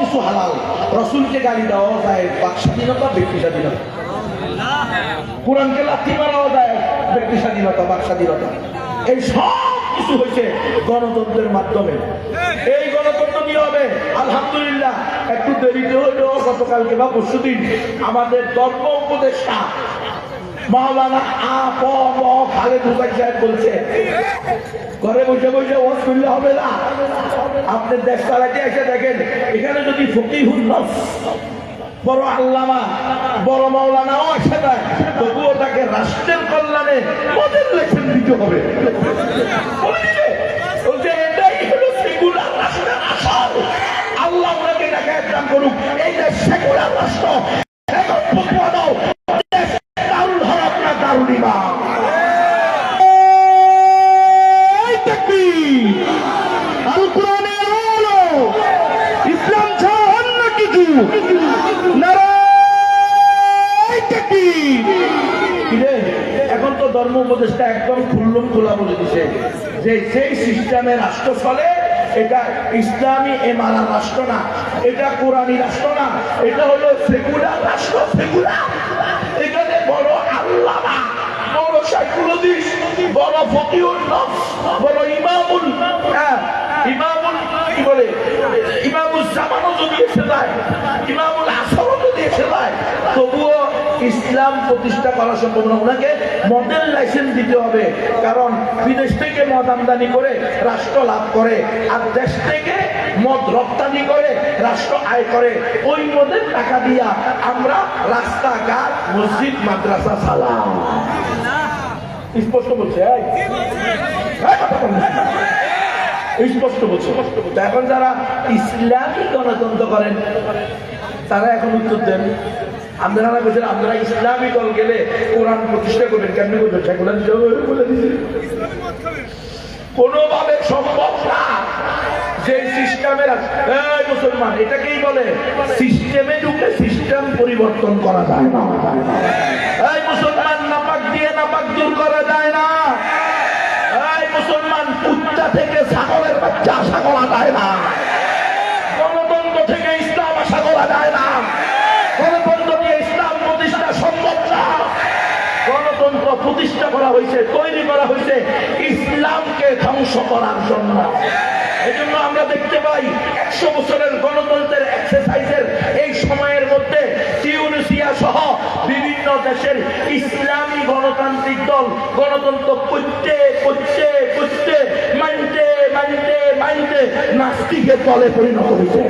কিছু হালাল। রসুলকে গালি দেওয়া যায় বাক স্বাধীনতা ব্যক্তি স্বাধীনতা কোরআনকে লাথি মারাও যায় ব্যক্তি স্বাধীনতা বাক স্বাধীনতা এই সব কিছু হয়েছে গণতন্ত্রের মাধ্যমে। এই গণতন্ত্র কি হবে? আলহামদুলিল্লাহ, একটু দেরিতে হইলেও গতকালকে বা পরশুদিন আমাদের ধর্ম উপদেষ্টা মাওলানা আ হুসাইন সাহেব বলছে, ঘরে বসে বসে ওয়াজ করলে হবে না। আপনি দেশ চালাতে এসে দেখেন, এখানে যদি ফকিহুল নফস, বড় আল্লামা, বড় মাওলানাও আসে না, তবুও তাকে রাষ্ট্রের কল্যাণে মদের লেখেন দিতে হবে। করুক। এই যে সেকুলার রাষ্ট্র। এখন দারুল না দারুল ইমাম এখন তো ধর্ম উপদেষ্টা একদম খুল্লুম খোলা বলে দিছে যে সেই সিস্টেমে রাষ্ট্র চলে এটা ইসলামী এমারা রাষ্ট্র না এটা কোরআনী রাষ্ট্র না এটা হলো সেকুলার রাষ্ট্র সেকুলার। এখানে বড় আল্লামা বড় সাইকুলজিস্ট বড় ফকিউল বড় ইমামুল হ্যাঁ, ইমামুল কি বলে? ইমামুল জামানও যদি এসে যায় ইমামুল আসরও যদি এসে যায় তবুও ইসলাম প্রতিষ্ঠা করা সম্ভব না। ওনাকে মডেল লাইসেন্স দিতে হবে। কারণ বিদেশ থেকে মদ আমদানি করে রাষ্ট্র লাভ করে আর দেশ থেকে মদ রপ্তানি করে রাষ্ট্র আয় করে। ওই মদের টাকা দিয়া আমরা রাস্তাঘাট মসজিদ মাদ্রাসা সালাম স্পষ্ট বলছে। স্পষ্ট বলছে। এখন যারা ইসলামী গণতন্ত্র করেন তারা এখন উত্তর দেন। আপনারা বলছেন আপনারা ইসলামী দল গেলে কোরআন প্রতিষ্ঠা করবেন কেমনি বলবেন সেগুলো বলে দিচ্ছে কোনোভাবে সম্ভব না যে সিস্টেমের মুসলমান এটাকেই বলে সিস্টেমে ঢুকে সিস্টেম পরিবর্তন করা যায়। না প্রতিষ্ঠা করা হয়েছে, তৈরি করা হয়েছে, ইসলামকে ধ্বংস করার জন্য। এই জন্য আমরা দেখতে পাই, একশো বছরের গণতন্ত্রের এক্সারসাইজের এই সময়ের মধ্যে টিউনিসিয়া সহ বিভিন্ন দেশের ইসলামী গণতান্ত্রিক দল, গণতন্ত্র করতে করতে করতে মানতে মানতে মানতে নাস্তিকের দলে পরিণত হয়েছে।